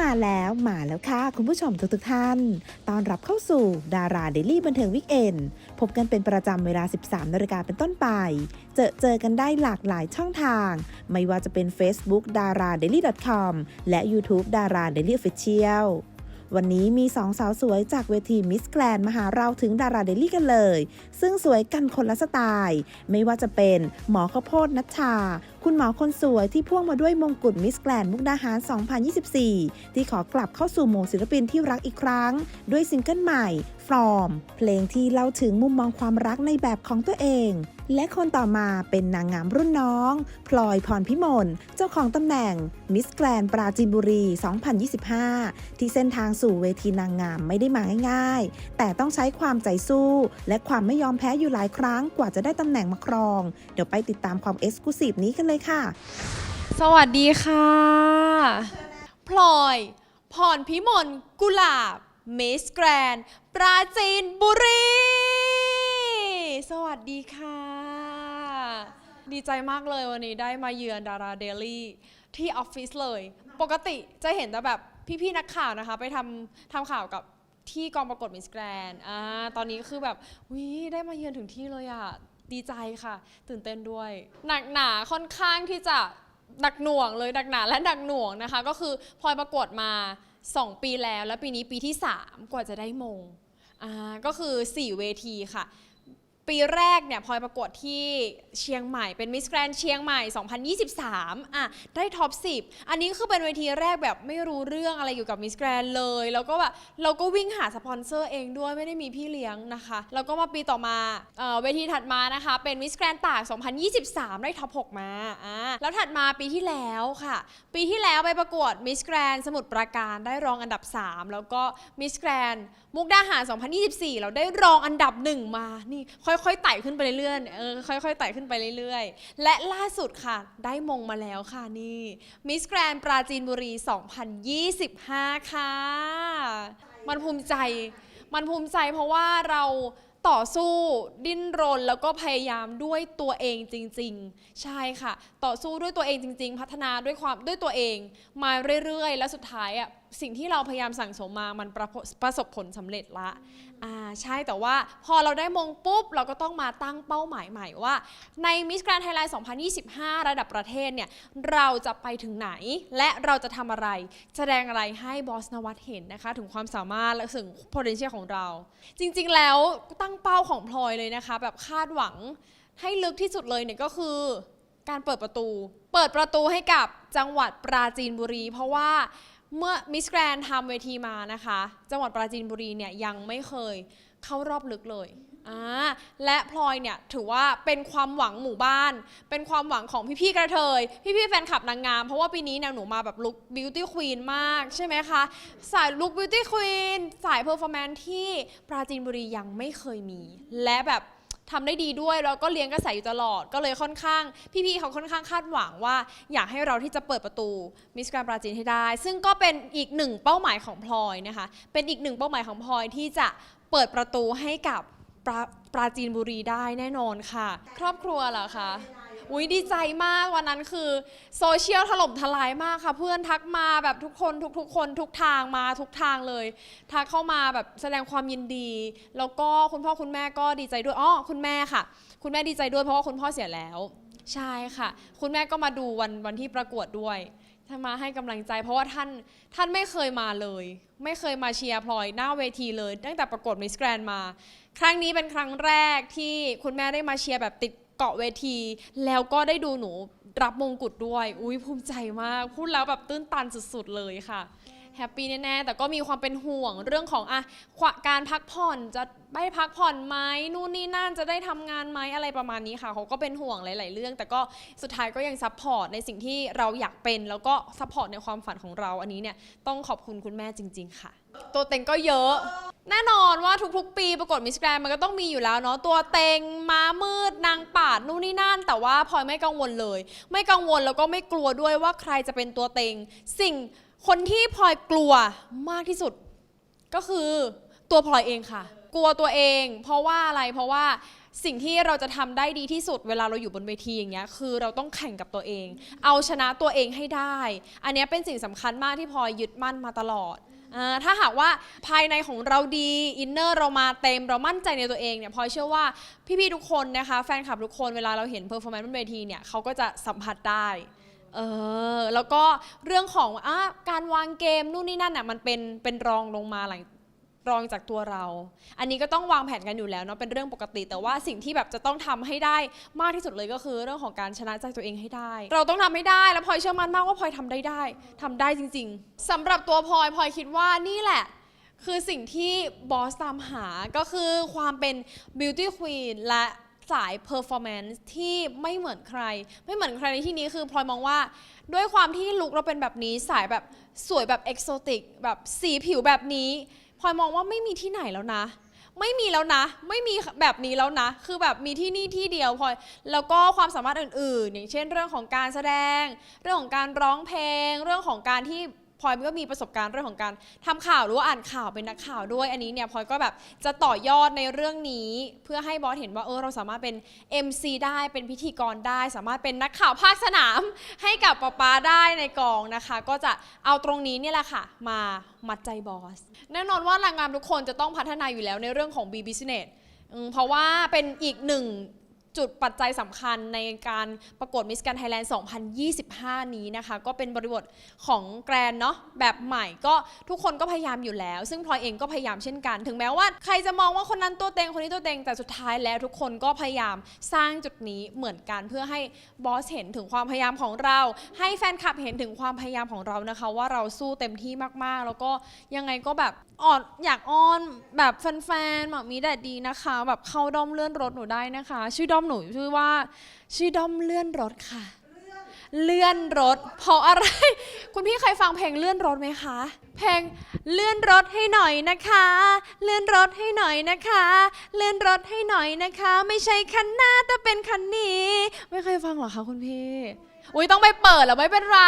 มาแล้วมาแล้วค่ะ คุณผู้ชมทุกทกท่านตอนรับเข้าสู่ดาราเดลี่บันเทิงวิกเอนพบกันเป็นประจำเวลา 13นาฬิกาเป็นต้นไป เจอเจอกันได้หลากหลายช่องทาง ไม่ว่าจะเป็น Facebook d a r a d a i l y com และ YouTube d a r a d a i l y Official วันนี้มีสองสาวสวยจากเวทีมิสแก n นมาหาเราถึงดาราเดลี่กันเลย ซึ่งสวยกันคนละสไตล์ ไม่ว่าจะเป็นหมอข้าวโพดนัชชา คุณหมอคนสวยที่พ่วงมาด้วยมงกุฎมิสแก n นมุกดาหาร 2024 ที่ขอกลับเข้าสู่หมู่ศิลปินที่รักอีกครั้ง ด้วยซิงเกิลใหม่ From เพลงที่เล่าถึงมุมมองความรักในแบบของตัวเอง และคนต่อมาเป็นนางงามรุ่นน้อง พลอยพรพิมล เจ้าของตำแหน่งมิสแก n นปราจีนบุรี 2025 ที่เส้นทางสู่เวทีนางงามไม่ได้มาง่ายๆ แต่ต้องใช้ความใจสู้ และความไม่ยอมแพ้อยู่หลายครั้งกว่าจะได้ตำแหน่งมาครอง เดี๋ยวไปติดตามความเอ็กซ์คลูซีฟนี้กันเลยค่ะ สวัสดีค่ะ พลอยพรพิมลกุหลาบมิสแกรนปราจีนบุรี สวัสดีค่ะ ดีใจมากเลยวันนี้ได้มาเยือนดาราเดลี่ที่ออฟฟิศเลย ปกติจะเห็นแต่แบบพี่ๆนักข่าวนะคะ ไปทำทำข่าวกับที่กองประกวดมิสแกรนอ่าตอนนี้คือแบบวิได้มาเยือนถึงที่เลยอะ ดีใจค่ะ ตื่นเต้นด้วย หนักหนาค่อนข้างที่จะหนักหน่วงเลยหนักหนาและหนักหน่วงนะคะ ก็คือพลอยประกวดมา 2 ปีแล้ว และปีนี้ปีที่ 3 กว่าจะได้มงอ่าก็คือ 4 เวทีค่ะ ปีแรกเนี่ยพลอยประกวดที่เชียงใหม่เป็นมิสแกรนเชียงใหม่ 2023 อะ ได้ท็อป 10 อันนี้คือเป็นเวทีแรกแบบไม่รู้เรื่องอะไรเกี่ยวกับมิสแกรนเลย แล้วก็แบบเราก็วิ่งหาสปอนเซอร์เองด้วยไม่ได้มีพี่เลี้ยงนะคะ แล้วก็มาปีต่อมาเอเวทีถัดมานะคะ เป็นมิสแกรนตาก 2023 ได้ท็อป 6 มาอ่าแล้วถัดมาปีที่แล้วค่ะ ปีที่แล้วไปประกวดมิสแกรนสมุทรปราการได้รองอันดับ 3 แล้วก็มิสแกรนมุกดาหาร 2024 เราได้รองอันดับหนึ่งมานี่ค่อยๆไต่ขึ้นไปเรื่อยๆเออค่อยๆไต่ขึ้นไปเรื่อยๆ และล่าสุดค่ะ ได้มงมาแล้วค่ะนี่มิสแกรนปราจีนบุรี 2025 ค่ะ มันภูมิใจ มันภูมิใจเพราะว่าเราต่อสู้ดิ้นรนแล้วก็พยายามด้วยตัวเองจริง ๆ ใช่ค่ะ ต่อสู้ด้วยตัวเองจริง ๆ พัฒนาด้วยความด้วยตัวเอง มาเรื่อยๆ แล้วสุดท้ายอะสิ่งที่เราพยายามสั่งสมมามันประประสบผลสำเร็จละ อ่าใช่แต่ว่าพอเราได้มงปุ๊บ เราก็ต้องมาตั้งเป้าหมายใหม่ว่า ใน Miss Grand Thailand 2025 ระดับประเทศเนี่ย เราจะไปถึงไหน และเราจะทำอะไร แสดงอะไรให้บอสนวัตเห็นนะคะ ถึงความสามารถและถึง potential ของเรา จริงๆแล้วตั้งเป้าของพลอยเลยนะคะ แบบคาดหวังให้ลึกที่สุดเลยเนี่ยก็คือการเปิดประตู เปิดประตูให้กับจังหวัดปราจีนบุรี เพราะว่า เมื่อมิสแกรนทำเวทีมานะคะ จังหวัดปราจีนบุรีเนี่ยยังไม่เคยเข้ารอบลึกเลยอ่าและพลอยเนี่ยถือว่าเป็นความหวังหมู่บ้าน เป็นความหวังของพี่ๆกระเทย พี่ๆแฟนคลับนางงาม เพราะว่าปีนี้เนี่ยหนูมาแบบลุคบิวตี้ควีนมากใช่ไหมคะ สายลุคบิวตี้ควีนสายเพอร์ฟอร์แมนที่ปราจีนบุรียังไม่เคยมี และแบบ ทำได้ดีด้วยแล้วก็เลี้ยงกระแสอยู่ตลอด ก็เลยค่อนข้าง พี่ๆเขาค่อนข้างคาดหวังว่า อยากให้เราที่จะเปิดประตูมิสแกรนปราจีนให้ได้ ซึ่งก็เป็นอีกหนึ่งเป้าหมายของพลอยนะคะ เป็นอีกหนึ่งเป้าหมายของพลอยที่จะเปิดประตูให้กับปราปราจีนบุรีได้แน่นอนค่ะ ครอบครัวเหรอคะ อุ้ยดีใจมากวันนั้นคือโซเชียลถล่มทลายมากค่ะ เพื่อนทักมาแบบทุกคนทุกๆคนทุกทางมาทุกทางเลย ทักเข้ามาแบบแสดงความยินดี แล้วก็คุณพ่อคุณแม่ก็ดีใจด้วยอ๋อคุณแม่ค่ะ คุณแม่ดีใจด้วยเพราะว่าคุณพ่อเสียแล้ว ใช่ค่ะ คุณแม่ก็มาดูวันวันที่ประกวดด้วยท่านมาให้กำลังใจ เพราะว่าท่านท่านไม่เคยมาเลย ไม่เคยมาเชียร์พลอยหน้าเวทีเลย ตั้งแต่ประกวดมิสแกรนมา ครั้งนี้เป็นครั้งแรกที่คุณแม่ได้มาเชียร์แบบติด เกาะเวที แล้วก็ได้ดูหนูรับมงกุฎด้วย อุ้ยภูมิใจมาก พูดแล้วแบบตื้นตันสุดๆเลยค่ะ แฮปปี้แน่ๆแต่ก็มีความเป็นห่วงเรื่องของอะควะการพักผ่อนจะได้พักผ่อนไหมนู่นนี่นั่นจะได้ทำงานไหมอะไรประมาณนี้ค่ะเขาก็เป็นห่วงหลาย ๆ เรื่อง แต่ก็สุดท้ายก็ยังซัพพอร์ตในสิ่งที่เราอยากเป็น แล้วก็ซัพพอร์ตในความฝันของเราอันนี้เนี่ยต้องขอบคุณคุณแม่จริง ๆ ค่ะ ตัวเต็งก็เยอะ แน่นอนว่าทุก ๆ ปีประกวดมิสแกรนมันก็ต้องมีอยู่แล้วเนาะตัวเต็งม้ามืดนางป่าดนู่นนี่นั่น แต่ว่าพลอยไม่กังวลเลย ไม่กังวลแล้วก็ไม่กลัวด้วยว่าใครจะเป็นตัวเต็ง สิ่ง คนที่พลอยกลัวมากที่สุด ก็คือตัวพลอยเองค่ะ กลัวตัวเอง เพราะว่าอะไรเพราะว่าสิ่งที่เราจะทำได้ดีที่สุดเวลาเราอยู่บนเวทีอย่างเงี้ยคือเราต้องแข่งกับตัวเอง เอาชนะตัวเองให้ได้ อันนี้เป็นสิ่งสำคัญมากที่พลอยยึดมั่นมาตลอดอ่าถ้าหากว่าภายในของเราดีอินเนอร์เรามาเต็มเรามั่นใจในตัวเองเนี่ยพลอยเชื่อว่าพี่ๆทุกคนนะคะแฟนคลับทุกคนเวลาเราเห็นเพอร์ฟอร์แมนซ์บนเวทีเนี่ยเขาก็จะสัมผัสได้ เออแล้วก็เรื่องของอะการวางเกมนู่นนี่นั่นน่ะมันเป็นเป็นรองลงมาหลังรองจากตัวเรา อันนี้ก็ต้องวางแผนกันอยู่แล้วเนาะเป็นเรื่องปกติ แต่ว่าสิ่งที่แบบจะต้องทำให้ได้มากที่สุดเลยก็คือ เรื่องของการชนะใจตัวเองให้ได้ เราต้องทำให้ได้แล้วพลอยเชื่อมั่นมากว่าพลอยทำได้ได้ทำได้จริง ๆสำหรับตัวพลอยพลอยคิดว่านี่แหละ คือสิ่งที่บอสตามหาก็คือความเป็น beauty queen และ สาย performance ที่ไม่เหมือนใคร ไม่เหมือนใครในที่นี้คือพลอยมองว่า ด้วยความที่ลุคเราเป็นแบบนี้สายแบบสวยแบบเอกโซติกแบบสีผิวแบบนี้พลอยมองว่าไม่มีที่ไหนแล้วนะ ไม่มีแล้วนะ ไม่มีแบบนี้แล้วนะ คือแบบมีที่นี่ที่เดียวพลอยแล้วก็ความสามารถอื่นๆ อย่างเช่น เรื่องของการแสดง เรื่องของการร้องเพลง เรื่องของการที่ พลอยก็มีประสบการณ์เรื่องของการทำข่าวหรือว่าอ่านข่าวเป็นนักข่าวด้วยอันนี้เนี่ยพลอยก็แบบจะต่อยอดในเรื่องนี้ เพื่อให้บอสเห็นว่าเออเราสามารถเป็น MC ได้เป็นพิธีกรได้ สามารถเป็นนักข่าวภาคสนาม ให้กับป๊าป๊าได้ในกองนะคะ ก็จะเอาตรงนี้เนี่ยแหละค่ะ มามัดใจบอส แน่นอนว่านางงามทุกคนจะต้องพัฒนาอยู่แล้วในเรื่องของ B Business เพราะว่าเป็นอีกหนึ่ง จุดปัจจัยสำคัญในการประกวด Miss Grand Thailand 2025 นี้นะคะ ก็เป็นบริบทของแกรนเนาะแบบใหม่ก็ทุกคนก็พยายามอยู่แล้ว ซึ่งพลอยเองก็พยายามเช่นกัน ถึงแม้ว่าใครจะมองว่าคนนั้นตัวเต็งคนนี้ตัวเต็งแต่สุดท้ายแล้วทุกคนก็พยายามสร้างจุดนี้เหมือนกันเพื่อให้บอสเห็นถึงความพยายามของเรา ให้แฟนคลับเห็นถึงความพยายามของเรานะคะ ว่าเราสู้เต็มที่มากๆ แล้วก็ยังไงก็แบบอ่อนอยากอ้อนแบบแฟนๆหมอมีแดดดีนะคะ แบบเข้าด้อมเลื่อนรถหนูได้นะคะ ชื่อด้อมหนูชื่อว่า ชื่อด้อมเลื่อนรถค่ะ เลื่อนรถ เพราะอะไร คุณพี่เคยฟังเพลงเลื่อนรถไหมคะ เพลงเลื่อนรถให้หน่อยนะคะ เลื่อนรถให้หน่อยนะคะ เลื่อนรถให้หน่อยนะคะ ไม่ใช่คันหน้าแต่เป็นคันนี้ ไม่เคยฟังเหรอคะคุณพี่อุ้ยต้องไปเปิดแล้วไม่เป็นไร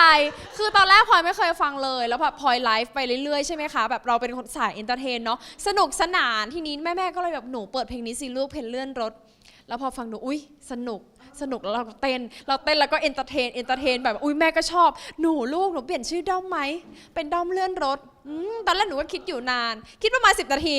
คือตอนแรกพลอยไม่เคยฟังเลย แล้วแบบพลอยไลฟ์ไปเรื่อยๆใช่ไหมคะ แบบเราเป็นคนสายเอนเตอร์เทนเนาะ สนุกสนาน ทีนี้แม่ๆก็เลยแบบหนูเปิดเพลงนี้สิลูกเพลงเลื่อนรถ แล้วพอฟังหนูอุ้ยสนุกสนุกแล้วเราก็เต้น เราเต้นแล้วก็เอนเตอร์เทนเอนเตอร์เทนแบบอุ้ยแม่ก็ชอบหนูลูกหนูเปลี่ยนชื่อด้อมไหมเป็นด้อมเลื่อนรถ อืมตอนแรกหนูก็คิดอยู่นาน คิดประมาณ 10 นาที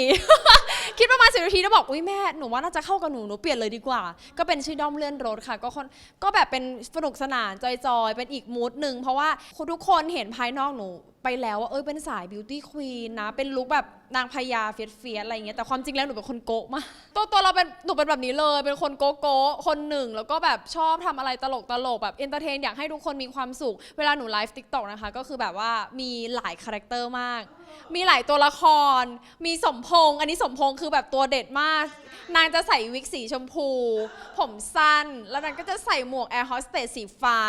คิดประมาณ 10 นาทีแล้วบอกอุ้ยแม่หนูว่าน่าจะเข้ากับหนูหนูเปลี่ยนเลยดีกว่า ก็เป็นชื่อด้อมเลื่อนรถค่ะ ก็คนก็แบบเป็นสนุกสนานจอยๆ เป็นอีกมูดหนึ่งเพราะว่าทุกคนเห็นภายนอกหนูไปแล้วว่าเอ้ยเป็นสายบิวตี้ควีนนะ เป็นลุคแบบนางพญาเฟียสเฟียสอะไรอย่างเงี้ยแต่ความจริงแล้วหนูเป็นคนโกะมากตัวตัวเราเป็นหนูเป็นแบบนี้เลย เป็นคนโกะโกะคนหนึ่ง แล้วก็แบบชอบทำอะไรตลกตลกแบบเอนเตอร์เทนอยากให้ทุกคนมีความสุข เวลาหนูไลฟ์ติ๊กต็อกนะคะ ก็คือแบบว่ามีหลายคาแรคเตอร์มากมีหลายตัวละคร มีสมพงษ์อันนี้สมพงษ์คือแบบตัวเด็ดมาก นางจะใส่วิกสีชมพู ผมสั้น แล้วนางก็จะใส่หมวกแอร์โฮสเตสสีฟ้า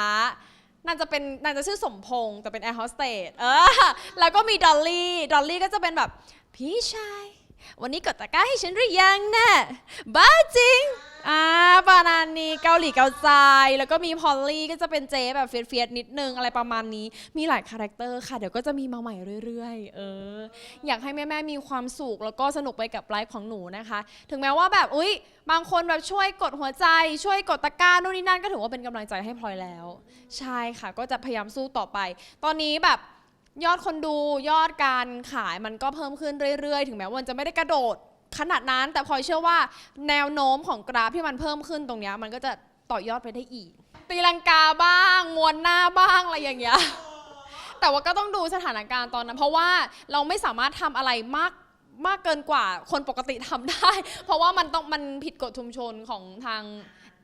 นางจะเป็นนางจะชื่อสมพงษ์แต่เป็นแอร์โฮสเตสเออแล้วก็มีดอลลี่ ดอลลี่ก็จะเป็นแบบพี่ชาย วันนี้กดตะกร้าให้ฉันหรือยังนะ่ะบ้าจริง อ่าปานานีเกาหลีเกาใจ แล้วก็มีพอลลี่ก็จะเป็นเจ๊แบบเฟียสเฟียสๆนิดนึงอะไรประมาณนี้ มีหลายคาแรคเตอร์ค่ะ เดี๋ยวก็จะมีมาใหม่เรื่อยๆ เออ อยากให้แม่ๆมีความสุขแล้วก็สนุกไปกับไลฟ์ของหนูนะคะ ถึงแม้ว่าแบบ อุ้ยบางคนแบบช่วยกดหัวใจ ช่วยกดตะกร้านู่นนี่นั่นก็ถือว่าเป็นกำลังใจให้พลอยแล้ว ใช่ค่ะ ก็จะพยายามสู้ต่อไป ตอนนี้แบบ ยอดคนดูยอดการขายมันก็เพิ่มขึ้นเรื่อยๆ ถึงแม้ว่ามันจะไม่ได้กระโดดขนาดนั้น แต่พลอยเชื่อว่าแนวโน้มของกราฟที่มันเพิ่มขึ้นตรงเนี้ยมันก็จะต่อยอดไปได้อีก ตีลังกาบ้างมวนหน้าบ้างอะไรอย่างเงี้ยแต่ว่าก็ต้องดูสถานการณ์ตอนนั้น เพราะว่าเราไม่สามารถทำอะไรมากมากเกินกว่าคนปกติทำได้ เพราะว่ามันต้องมันผิดกฎชุมชนของทาง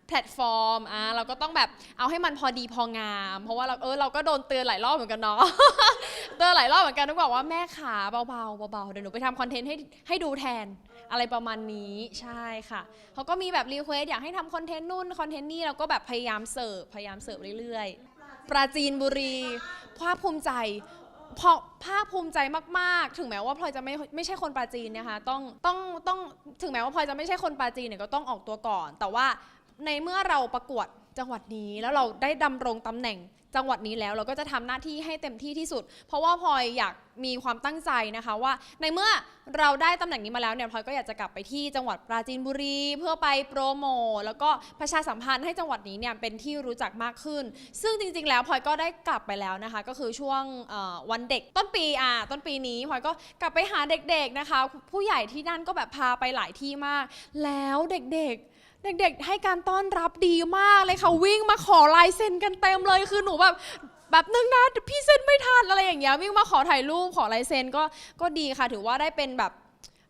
แพลตฟอร์มอะเราก็ต้องแบบเอาให้มันพอดีพองาม เพราะว่าเราเออเราก็โดนเตือนหลายรอบเหมือนกันเนาะ เตือนหลายรอบเหมือนกันทุกบอกว่าแม่ขาเบาๆเบาๆเดี๋ยวหนูไปทำคอนเทนต์ให้ให้ดูแทนอะไรประมาณนี้ใช่ค่ะเขาก็มีแบบรีเควสอยากให้ทำคอนเทนต์นู่นคอนเทนต์นี่เราก็แบบพยายามเสิร์ฟพยายามเสิร์ฟเรื่อยๆ ปราจีนบุรีภาคภูมิใจพอภาคภูมิใจมากๆ ถึงแม้ว่าพลอยจะไม่ไม่ใช่คนปราจีนนะคะ ต้องต้องต้องถึงแม้ว่าพลอยจะไม่ใช่คนปราจีนเนี่ยก็ต้องออกตัวก่อน แต่ว่า ในเมื่อเราประกวดจังหวัดนี้แล้วเราได้ดำรงตำแหน่งจังหวัดนี้แล้ว เราก็จะทำหน้าที่ให้เต็มที่ที่สุด เพราะว่าพลอยอยากมีความตั้งใจนะคะว่า ในเมื่อเราได้ตำแหน่งนี้มาแล้วเนี่ยพลอยก็อยากจะกลับไปที่จังหวัดปราจีนบุรี เพื่อไปโปรโมทแล้วก็ประชาสัมพันธ์ให้จังหวัดนี้เนี่ยเป็นที่รู้จักมากขึ้น ซึ่งจริงๆ แล้วพลอยก็ได้กลับไปแล้วนะคะ ก็คือช่วงเอ่อวันเด็กต้นปีอ่าต้นปีนี้พลอยก็กลับไปหาเด็กๆนะคะ ผู้ใหญ่ที่นั่นก็แบบพาไปหลายที่มาก แล้วเด็กๆ เด็กๆ ให้การต้อนรับดีมากเลยค่ะ วิ่งมาขอลายเซ็นกันเต็มเลยคือหนูแบบแบบนึงนะพี่เซ็นไม่ทันอะไรอย่างเงี้ยวิ่งมาขอถ่ายรูปขอลายเซ็นก็ก็ดีค่ะ ถือว่าได้เป็นแบบ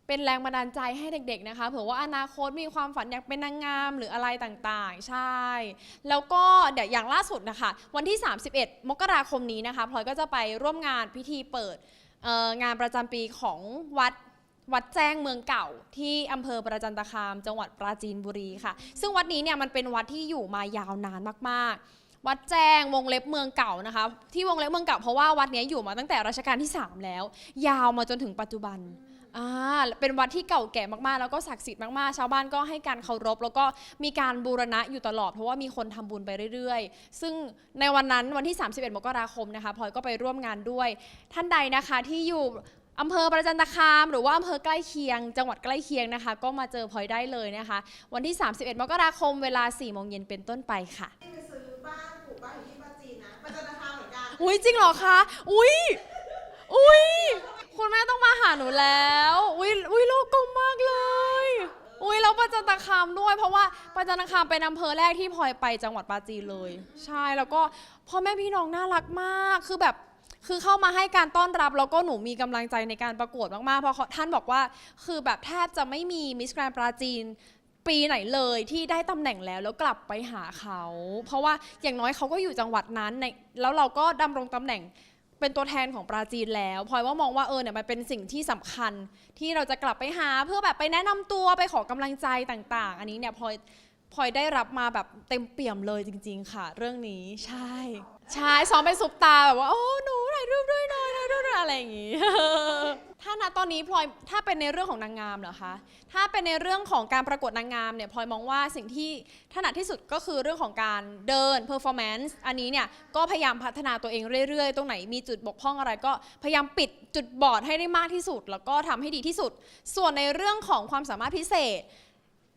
เป็นแรงบันดาลใจให้เด็ก ๆ นะคะ เผื่อว่าอนาคตมีความฝันอยากเป็นนางงามหรืออะไรต่างๆ ใช่ แล้วก็เดี๋ยวอย่างล่าสุดนะคะ วันที่ 31 มกราคมนี้นะคะพลอยก็จะไปร่วมงานพิธีเปิดงานประจำปีของวัด วัดแจ้งเมืองเก่าที่อำเภอประจันตคาม จังหวัดปราจีนบุรีค่ะ ซึ่งวัดนี้เนี่ยมันเป็นวัดที่อยู่มายาวนานมากๆ วัดแจ้งวงเล็บเมืองเก่านะคะ ที่วงเล็บเมืองเก่าเพราะว่าวัดนี้อยู่มาตั้งแต่รัชกาลที่ 3 แล้ว ยาวมาจนถึงปัจจุบันอ่าเป็นวัดที่เก่าแก่มากๆ แล้วก็ศักดิ์สิทธิ์มากๆ ชาวบ้านก็ให้การเคารพ แล้วก็มีการบูรณะอยู่ตลอด เพราะว่ามีคนทำบุญไปเรื่อยๆ ซึ่งในวันนั้นวันที่ 31 มกราคมนะคะพลอยก็ไปร่วมงานด้วย ท่านใดนะคะที่อยู่ อำเภอประจันตคามหรือว่าอำเภอใกล้เคียง จังหวัดใกล้เคียงนะคะ ก็มาเจอพลอยได้เลยนะคะ วันที่ 31 มกราคมเวลา4โมงเย็นเป็นต้นไปค่ะไปซื้อบ้านปลูกบ้านอยู่ที่ปราจีนนะประจันตคามเหมือนกันอุ้ยจริงเหรอคะอุ้ยอุ้ยคุณแม่ต้องมาหาหนูแล้วอุ้ยอุ้ยโลกกลมมากเลย อุ้ยแล้วประจันตคามด้วย เพราะว่าประจันตคามเป็นอำเภอแรกที่พลอยไปจังหวัดปราจีนเลย ใช่แล้วก็พ่อแม่พี่น้องน่ารักมากคือแบบ คือเข้ามาให้การต้อนรับแล้วก็หนูมีกำลังใจในการประกวดมากๆ เพราะท่านบอกว่า คือแบบแทบจะไม่มีมิสแกรนปราจีน ปีไหนเลยที่ได้ตำแหน่งแล้วแล้วกลับไปหาเขา เพราะว่าอย่างน้อยเขาก็อยู่จังหวัดนั้นในแล้วเราก็ดำรงตำแหน่งเป็นตัวแทนของปราจีนแล้วพลอยว่ามองว่าเออเนี่ยมันเป็นสิ่งที่สำคัญ ที่เราจะกลับไปหาเพื่อแบบไปแนะนำตัวไปขอกำลังใจต่าง ๆ อันนี้เนี่ยพลอยพลอยได้รับมาแบบเต็มเปี่ยมเลยจริง ๆ ค่ะ เรื่องนี้ใช่ ใช่ซ้อมเป็นซุปตาแบบว่าโอ้หนูถ่ายรูปด้วยหน่อยถ่ายรูปด้วยอะไรอย่างงี้ ถ้าณตอนนี้พลอยถ้าเป็นในเรื่องของนางงามเหรอคะถ้าเป็นในเรื่องของการประกวดนางงามเนี่ยพลอยมองว่าสิ่งที่ถนัดที่สุดก็คือเรื่องของการเดิน performance อันนี้เนี่ยก็พยายามพัฒนาตัวเองเรื่อยๆ ตรงไหนมีจุดบกพร่องอะไรก็พยายามปิดจุดบอดให้ได้มากที่สุด แล้วก็ทำให้ดีที่สุด ส่วนในเรื่องของความสามารถพิเศษ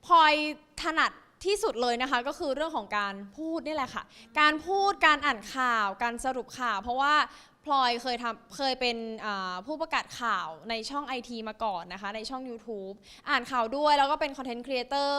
พลอยถนัด ที่สุดเลยนะคะก็คือเรื่องของการพูดนี่แหละค่ะ การพูดการอ่านข่าว การสรุปข่าว เพราะว่า พลอยเคยทำเคยเป็นอ่าผู้ประกาศข่าวในช่องไอทีมาก่อนนะคะ ในช่อง YouTube อ่านข่าวด้วยแล้วก็เป็นคอนเทนต์ครีเอเตอร์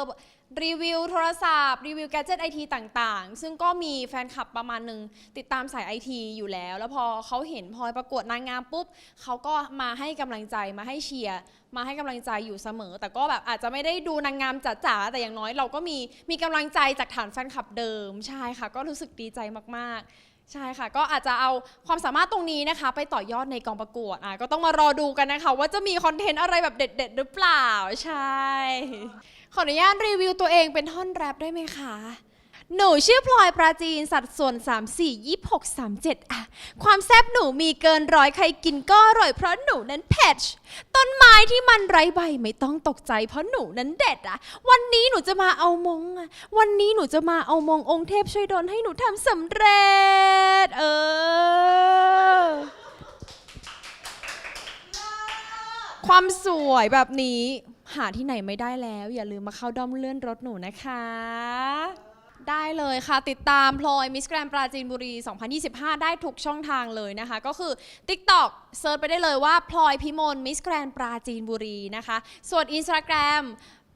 รีวิวโทรศัพท์ รีวิวแกจิตไอทีต่างๆ ซึ่งก็มีแฟนคลับประมาณหนึ่งติดตามสายไอทีอยู่แล้ว แล้วพอเขาเห็นพลอยประกวดนางงามปุ๊บเขาก็มาให้กำลังใจมาให้เชียร์มาให้กำลังใจอยู่เสมอ แต่ก็แบบอาจจะไม่ได้ดูนางงามจ๋าๆแต่อย่างน้อยเราก็มีมีกำลังใจจากฐานแฟนคลับเดิมใช่ค่ะ ก็รู้สึกดีใจมากๆ ใช่ค่ะ ก็อาจจะเอาความสามารถตรงนี้นะคะ ไปต่อยอดในกองประกวดอะก็ต้องมารอดูกันนะคะ ว่าจะมีคอนเทนต์อะไรแบบเด็ด ๆ หรือเปล่าใช่ ขออนุญาตรีวิวตัวเองเป็นท่อนแรปได้ไหมคะ หนูชื่อพลอยปราจีนสัดส่วน 3 4 26 37อะความแซ่บหนูมีเกินร้อยใครกินก็อร่อยเพราะหนูนั้นเผ็ดต้นไม้ที่มันไร้ใบไม่ต้องตกใจเพราะหนูนั้นเด็ดอะวันนี้หนูจะมาเอามงอะวันนี้หนูจะมาเอามงองค์เทพช่วยดลให้หนูทำสำเร็จ เออ ความสวยแบบนี้ หาที่ไหนไม่ได้แล้ว อย่าลืมมาเข้าด้อมเลื่อนรถหนูนะคะ ได้เลยค่ะ ติดตามพลอยมิสแกรนปราจีนบุรี 2025 ได้ทุกช่องทางเลยนะคะ ก็คือ TikTok เซิร์ชไปได้เลยว่าพลอยพิมลมิสแกรนปราจีนบุรีนะคะ ส่วน Instagram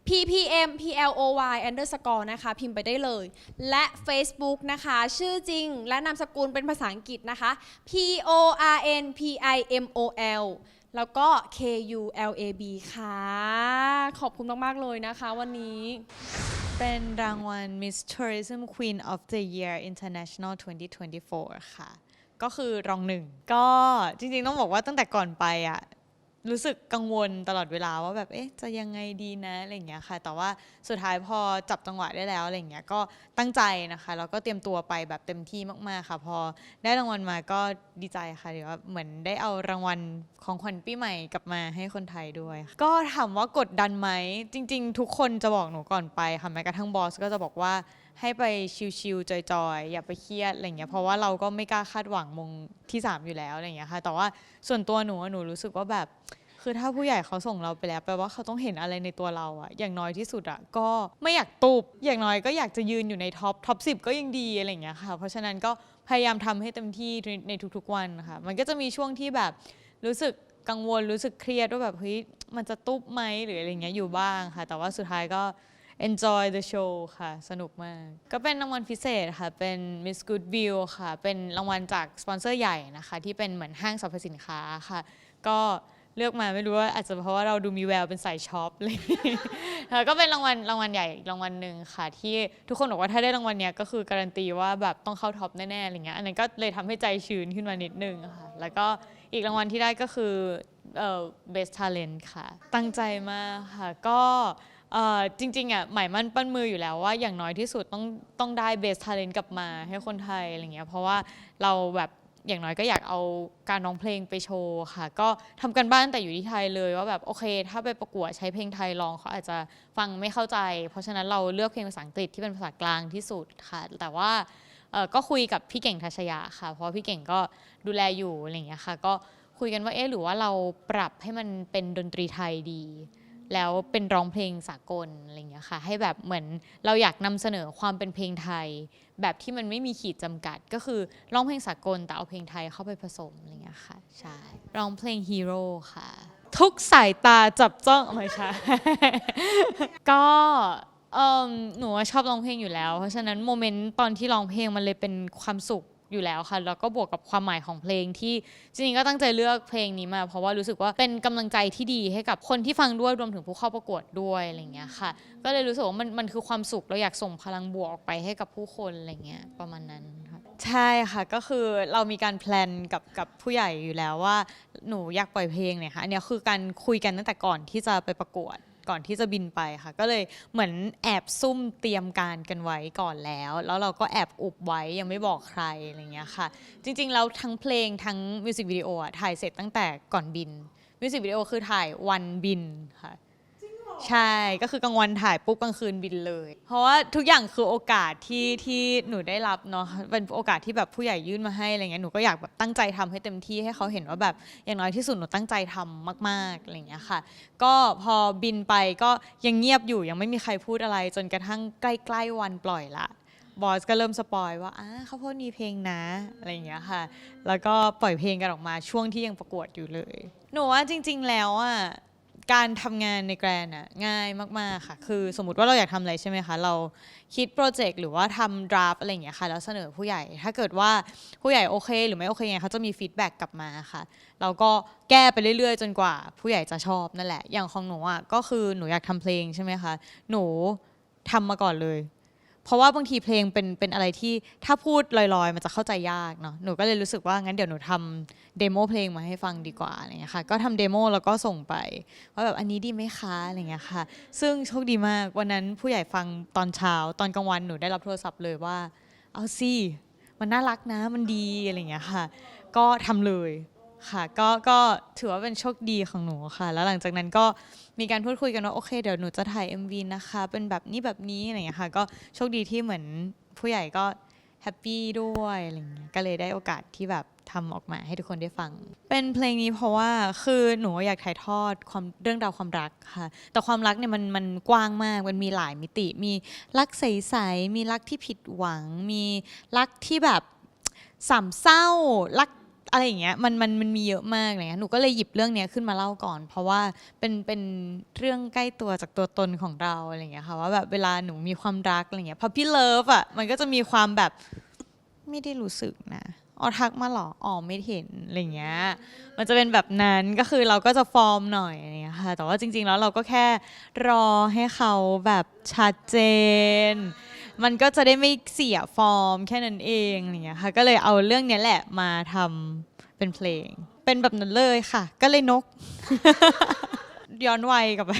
ppm ploy underscore นะคะ พิมพ์ไปได้เลย และ Facebook นะคะ ชื่อจริงและนามสกุลเป็นภาษาอังกฤษนะคะ p o r n p i m o l แล้วก็ k u l a b ค่ะ ขอบคุณมาก ๆ เลยนะคะวันนี้ เป็นรางวัล Miss Tourism Queen of the Year International 2024 ค่ะ ก็คือรองหนึ่ง ก็จริงๆต้องบอกว่าตั้งแต่ก่อนไปอะ รู้สึกกังวลตลอดเวลาว่าแบบเอ๊ะจะยังไงดีนะอะไรอย่างเงี้ยค่ะ แต่ว่าสุดท้ายพอจับจังหวะได้แล้วอะไรอย่างเงี้ยก็ตั้งใจนะคะแล้วก็เตรียมตัวไปแบบเต็มที่มากๆค่ะ พอได้รางวัลมาก็ดีใจค่ะเดี๋ยวาเหมือนได้เอารางวัลของขวัญปีใหม่กลับมาให้คนไทยด้วยก็ถามว่ากดดันไหมจริง ๆ ทุกคนจะบอกหนูก่อนไปค่ะแม้กระทั่งบอสก็จะบอกว่า ให้ไปชิลๆจอยๆ อย่าไปเครียดอะไรเงี้ยเพราะว่าเราก็ไม่กล้าคาดหวังมงที่ 3 อยู่แล้วอะไรเงี้ยค่ะแต่ว่าส่วนตัวหนูอะหนูรู้สึกว่าแบบ คือถ้าผู้ใหญ่เขาส่งเราไปแล้วแปลว่าเขาต้องเห็นอะไรในตัวเราอะอย่างน้อยที่สุดอะก็ไม่อยากตุบอย่างน้อยก็อยากจะยืนอยู่ในท็อปท็อปสิก็ยังดีอะไรเงี้ยค่ะ เพราะฉะนั้นก็พยายามทำให้เต็มที่ในในทุกๆวันค่ะ มันก็จะมีช่วงที่แบบรู้สึกกังวลรู้สึกเครียดว่าแบบเฮ้ยมันจะตุบไหมหรืออะไรเงี้ยอยู่บ้างค่ะ แต่ว่าสุดท้ายก็ enjoy the show ค่ะ สนุกมาก ก็เป็นรางวัลพิเศษค่ะ เป็น Miss Good View ค่ะ เป็นรางวัลจากสปอนเซอร์ใหญ่นะคะ ที่เป็นเหมือนห้างสรรพสินค้าค่ะ ก็เลือกมาไม่รู้ว่าอาจจะเพราะว่าเราดูมีแววเป็นสายช็อปเลย แล้วก็เป็นรางวัลรางวัลใหญ่รางวัลหนึ่งค่ะ ที่ทุกคนบอกว่าถ้าได้รางวัลเนี้ยก็คือการันตีว่าแบบต้องเข้าท็อปแน่ๆอะไรเงี้ยอันนั้นก็เลยทำให้ใจชื้นขึ้นมานิดนึงค่ะ แล้วก็อีกรางวัลที่ได้ก็คือเอ่อ best talent ค่ะ ตั้งใจมากค่ะก็ เอ่อจริงๆอะหมายมั่นปั้นมืออยู่แล้วว่าอย่างน้อยที่สุดต้องต้องได้ best talent กลับมาให้คนไทยอะไรเงี้ยเพราะว่าเราแบบอย่างน้อยก็อยากเอาการร้องเพลงไปโชว์ค่ะ ก็ทำกันบ้านแต่อยู่ที่ไทยเลยว่าแบบโอเค ถ้าไปประกวดใช้เพลงไทยร้องเขาอาจจะฟังไม่เข้าใจ เพราะฉะนั้นเราเลือกเพลงภาษาอังกฤษที่เป็นภาษากลางที่สุดค่ะ แต่ว่าเอ่อก็คุยกับพี่เก่งทัชยาค่ะ เพราะว่าพี่เก่งก็ดูแลอยู่อะไรอย่างเงี้ยค่ะ ก็คุยกันว่าเอ๊ะหรือว่าเราปรับให้มันเป็นดนตรีไทยดี แล้วเป็นร้องเพลงสากลอะไรอย่างเงี้ยค่ะ ให้แบบเหมือนเราอยากนำเสนอความเป็นเพลงไทย แบบที่มันไม่มีขีดจำกัด ก็คือร้องเพลงสากลแต่เอาเพลงไทยเข้าไปผสมอะไรอย่างเงี้ยค่ะใช่ร้องเพลงฮีโร่ค่ะ ทุกสายตาจับจ้องไม่ใช่ก็หนูชอบร้องเพลงอยู่แล้ว เพราะฉะนั้นโมเมนต์ตอนที่ร้องเพลงมันเลยเป็นความสุข อยู่แล้วค่ะ แล้วก็บวกกับความหมายของเพลงที่จริงๆก็ตั้งใจเลือกเพลงนี้มา เพราะว่ารู้สึกว่าเป็นกำลังใจที่ดีให้กับคนที่ฟังด้วยรวมถึงผู้เข้าประกวดด้วยอะไรเงี้ยค่ะ ก็เลยรู้สึกว่ามันมันคือความสุขเราอยากส่งพลังบวกออกไปให้กับผู้คนอะไรเงี้ยประมาณนั้นค่ะใช่ค่ะก็คือเรามีการแพลนกับกับผู้ใหญ่อยู่แล้วว่าหนูอยากปล่อยเพลงเนี่ยค่ะอันนี้คือการคุยกันตั้งแต่ก่อนที่จะไปประกวด ก่อนที่จะบินไปค่ะ ก็เลยเหมือนแอบซุ่มเตรียมการกันไว้ก่อนแล้ว แล้วเราก็แอบอุบไว้ยังไม่บอกใครอะไรเงี้ยค่ะ จริงๆแล้วทั้งเพลงทั้งมิวสิกวิดีโออะถ่ายเสร็จตั้งแต่ก่อนบินมิวสิกวิดีโอคือถ่ายวันบินค่ะ ใช่ก็คือกลางวันถ่ายปุ๊บกลางคืนบินเลย เพราะว่าทุกอย่างคือโอกาสที่ที่หนูได้รับเนาะเป็นโอกาสที่แบบผู้ใหญ่ยื่นมาให้อะไรเงี้ยหนูก็อยากแบบตั้งใจทำให้เต็มที่ให้เขาเห็นว่าแบบอย่างน้อยที่สุดหนูตั้งใจทำมากๆอะไรเงี้ยค่ะ ก็พอบินไปก็ยังเงียบอยู่ยังไม่มีใครพูดอะไร จนกระทั่งใกล้ๆวันปล่อยละบอสก็เริ่มสปอยว่าอ่าเขาพูดมีเพลงนะอะไรอย่างเงี้ยค่ะ แล้วก็ปล่อยเพลงกันออกมาช่วงที่ยังประกวดอยู่เลย หนูว่าจริง ๆ แล้วอะ การทำงานในแกรนอะง่ายมาก ๆ ค่ะ คือสมมติว่าเราอยากทำอะไรใช่ไหมคะ เราคิดโปรเจกต์หรือว่าทำดราฟอะไรอย่างเงี้ยค่ะ แล้วเสนอผู้ใหญ่ ถ้าเกิดว่าผู้ใหญ่โอเค หรือไม่โอเคยังไงเขาจะมีฟีดแบ็กกลับมาค่ะ เราก็แก้ไปเรื่อยๆ จนกว่าผู้ใหญ่จะชอบนั่นแหละ อย่างของหนูอะก็คือหนูอยากทำเพลงใช่ไหมคะ หนูทำมาก่อนเลย เพราะว่าบางทีเพลงเป็นเป็นอะไรที่ถ้าพูดลอยๆ มันจะเข้าใจยากเนาะหนูก็เลยรู้สึกว่างั้นเดี๋ยวหนูทำเดโมเพลงมาให้ฟังดีกว่าอะไรเงี้ยค่ะก็ทำเดโมแล้วก็ส่งไปว่าแบบอันนี้ดีไหมคะอะไรเงี้ยค่ะ ซึ่งโชคดีมากวันนั้นผู้ใหญ่ฟังตอนเช้าตอนกลางวันหนูได้รับโทรศัพท์เลยว่า เอาสิมันน่ารักนะมันดีอะไรเงี้ยค่ะ ก็ทำเลย ค่ะก็ก็ถือว่าเป็นโชคดีของหนูค่ะ แล้วหลังจากนั้นก็มีการพูดคุยกันว่าโอเคเดี๋ยวหนูจะถ่าย MV นะคะ เป็นแบบนี้แบบนี้อะไรอย่างเงี้ยค่ะ ก็โชคดีที่เหมือนผู้ใหญ่ก็แฮปปี้ด้วยอะไรเงี้ยก็เลยได้โอกาสที่แบบทำออกมาให้ทุกคนได้ฟัง เป็นเพลงนี้เพราะว่าคือหนูอยากถ่ายทอดความเรื่องราวความรักค่ะ แต่ความรักเนี่ยมันมันกว้างมาก มันมีหลายมิติ มีรักใสๆ มีรักที่ผิดหวัง มีรักที่แบบสามเศร้า รัก อะไรอย่างเงี้ยมันมันมันมีเยอะมากอะไรเลยหนูก็เลยหยิบเรื่องเนี้ยขึ้นมาเล่าก่อน เพราะว่าเป็นเป็นเรื่องใกล้ตัวจากตัวตนของเราอะไรอย่างเงี้ยค่ะว่าแบบเวลาหนูมีความรักอะไรเงี้ยพอพี่เลิฟอะมันก็จะมีความแบบไม่ได้รู้สึกนะอ๋อทักมาหรออ๋อไม่เห็นอะไรเงี้ยมันจะเป็นแบบนั้นก็คือเราก็จะฟอร์มหน่อยอะไรเงี้ยค่ะแต่ว่าจริง ๆ แล้วเราก็แค่รอให้เขาแบบชัดเจน มันก็จะได้ไม่เสียฟอร์มแค่นั้นเองอะไรเงี้ยค่ะ ก็เลยเอาเรื่องเนี้ยแหละมาทำเป็นเพลง เป็นแบบนั้นเลยค่ะ ก็เลยนก ย้อนวัยกลับไป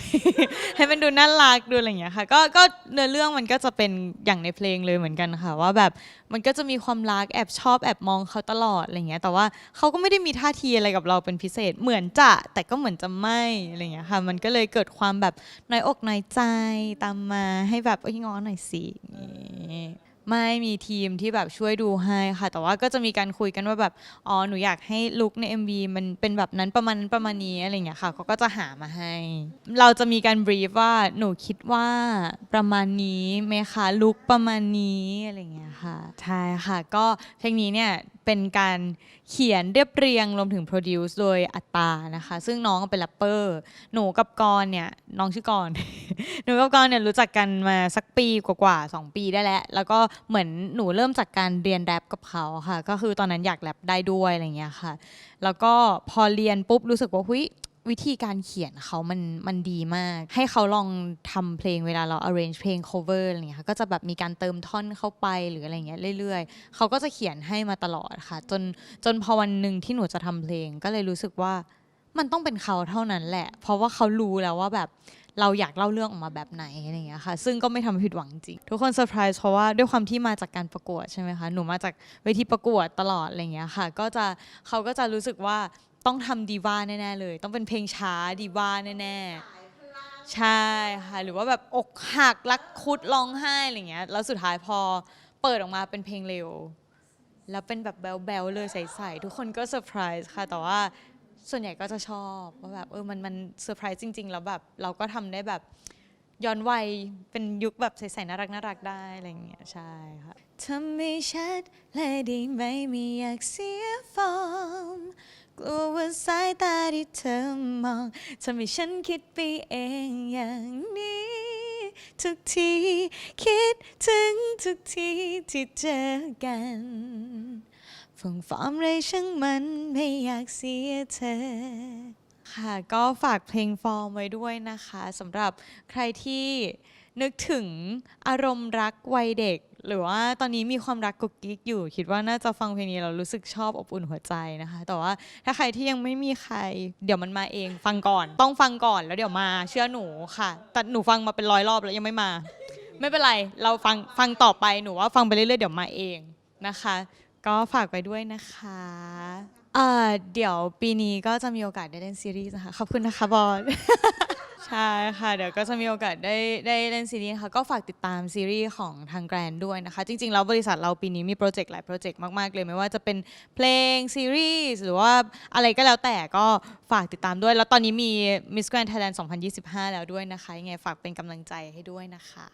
ให้มันดูน่ารักดูอะไรอย่างเงี้ยค่ะก็ก็เนื้อเรื่องมันก็จะเป็นอย่างในเพลงเลยเหมือนกันค่ะ ว่าแบบมันก็จะมีความรักแอบชอบแอบมองเขาตลอดอะไรเงี้ยแต่ว่าเขาก็ไม่ได้มีท่าทีอะไรกับเราเป็นพิเศษเหมือนจะแต่ก็เหมือนจะไม่อะไรเงี้ยค่ะ มันก็เลยเกิดความแบบน้อยอกน้อยใจตามมาให้แบบเอ้ยง้อหน่อยสิอย่างงี้ ไม่มีทีมที่แบบช่วยดูให้ค่ะ แต่ว่าก็จะมีการคุยกันว่าแบบอ๋อหนูอยากให้ลุคใน MV มันเป็นแบบนั้นประมาณนั้นประมาณนี้อะไรอย่างเงี้ยค่ะเขาก็จะหามาให้ เราจะมีการบรีฟว่าหนูคิดว่าประมาณนี้ไหมคะลุคประมาณนี้อะไรอย่างเงี้ยค่ะใช่ค่ะ ก็เพลงนี้เนี่ยเป็นการเขียนเรียบเรียงรวมถึงโปรดิวซ์โดยอัตตานะคะ ซึ่งน้องเป็นแรปเปอร์หนูกับกรเนี่ยน้องชื่อกร หนูกับกรเนี่ยรู้จักกันมาสักปีกว่าๆสองปีได้แล้ว แล้วก็เหมือนหนูเริ่มจากการเรียนแรปกับเขาค่ะ ก็คือตอนนั้นอยากแรปได้ด้วยอะไรเงี้ยค่ะ แล้วก็พอเรียนปุ๊บรู้สึกว่าหุย วิธีการเขียนเขามันมันดีมาก ให้เขาลองทำเพลงเวลาเรา arrange เพลง cover อะไรเงี้ยค่ะก็จะแบบมีการเติมท่อนเข้าไปหรืออะไรเงี้ยเรื่อยๆ เขาก็จะเขียนให้มาตลอดค่ะ จนจนพอวันหนึ่งที่หนูจะทำเพลง ก็เลยรู้สึกว่ามันต้องเป็นเขาเท่านั้นแหละ เพราะว่าเขารู้แล้วว่าแบบเราอยากเล่าเรื่องออกมาแบบไหนอะไรเงี้ยค่ะ ซึ่งก็ไม่ทำให้ผิดหวังจริง ทุกคนเซอร์ไพรส์เพราะว่าด้วยความที่มาจากการประกวดใช่ไหมคะ หนูมาจากเวทีประกวดตลอดอะไรเงี้ยค่ะ ก็จะเขาก็จะรู้สึกว่า ต้องทำดีว่าแน่ๆเลย ต้องเป็นเพลงช้าดีว่าแน่ๆใช่ค่ะหรือว่าแบบอกหักรักคุดร้องไห้อะไรเงี้ยแล้วสุดท้ายพอเปิดออกมาเป็นเพลงเร็ว แล้วเป็นแบบแบลๆเลยใสๆทุกคนก็เซอร์ไพรส์ค่ะแต่ว่าส่วนใหญ่ก็จะชอบว่าแบบเออมันมันเซอร์ไพรส์จริง ๆ แล้วแบบเราก็ทำได้แบบย้อนวัยเป็นยุคแบบใสๆน่ารักน่ารักได้อะไรอย่างเงี้ยใช่ค่ะทำให้ชัดเลยด้ไหมไม่อยากเสียฟอร์ม กลัวว่าสายตาที่เธอมองทำให้ฉันคิดไปเองอย่างนี้ ทุกทีคิดถึงทุกทีที่เจอกันฝงฟอร์มเลยช่างมันไม่อยากเสียเธอ ค่ะก็ฝากเพลงฟอร์มไว้ด้วยนะคะสำหรับใครที่นึกถึงอารมณ์รักวัยเด็ก หรือว่าตอนนี้มีความรักกุกกิ๊กอยู่ คิดว่าน่าจะฟังเพลงนี้เรารู้สึกชอบอบอุ่นหัวใจนะคะ แต่ว่าถ้าใครที่ยังไม่มีใคร เดี๋ยวมันมาเอง ฟังก่อน ต้องฟังก่อนแล้วเดี๋ยวมา เชื่อหนูค่ะ แต่หนูฟังมาเป็นร้อยรอบแล้วยังไม่มา ไม่เป็นไร เราฟังฟังต่อไปหนูว่าฟังไปเรื่อยๆเดี๋ยวมาเองนะคะ ก็ฝากไปด้วยนะคะเอ่อเดี๋ยวปีนี้ก็จะมีโอกาสได้เล่นซีรีส์นะคะขอบคุณนะคะบอส ใช่ค่ะ เดี๋ยวก็จะมีโอกาสได้ได้เล่นซีรีส์ค่ะ ก็ฝากติดตามซีรีส์ของทางแกรนด้วยนะคะ จริงๆ แล้วบริษัทเราปีนี้มีโปรเจกต์หลายโปรเจกต์มากๆ เลยไม่ว่าจะเป็นเพลงซีรีส์หรือว่าอะไรก็แล้วแต่ก็ฝากติดตามด้วย แล้วตอนนี้มี Miss Grand Thailand 2025 แล้วด้วยนะคะยังไงฝากเป็นกำลังใจให้ด้วยนะคะ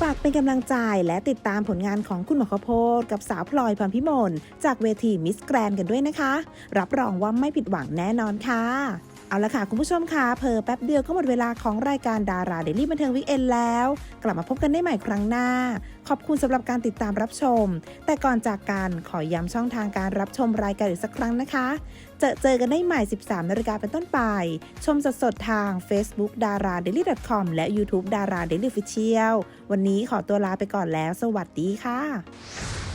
ฝากเป็นกำลังใจและติดตามผลงานของคุณหมอข้าวโพดกับสาวพลอยพรพิมลจากเวทีมิสแกรนกันด้วยนะคะ รับรองว่าไม่ผิดหวังแน่นอนค่ะ เอาละค่ะ คุณผู้ชมค่ะเพอแป๊บเดียวก็หมดเวลาของรายการดาราเดลี่บันเทิงวิกเอนแล้ว กลับมาพบกันได้ใหม่ครั้งหน้า ขอบคุณสำหรับการติดตามรับชม แต่ก่อนจากกันขอย้ำช่องทางการรับชมรายการอีกสักครั้งนะคะ เจอเจอกันได้ใหม่ 13นาฬิกาเป็นต้นไป ชมสดๆทาง Facebook d a r a d a i l y c o m และ YouTube d a r a Daily Official วันนี้ขอตัวลาไปก่อนแล้ว สวัสดีค่ะ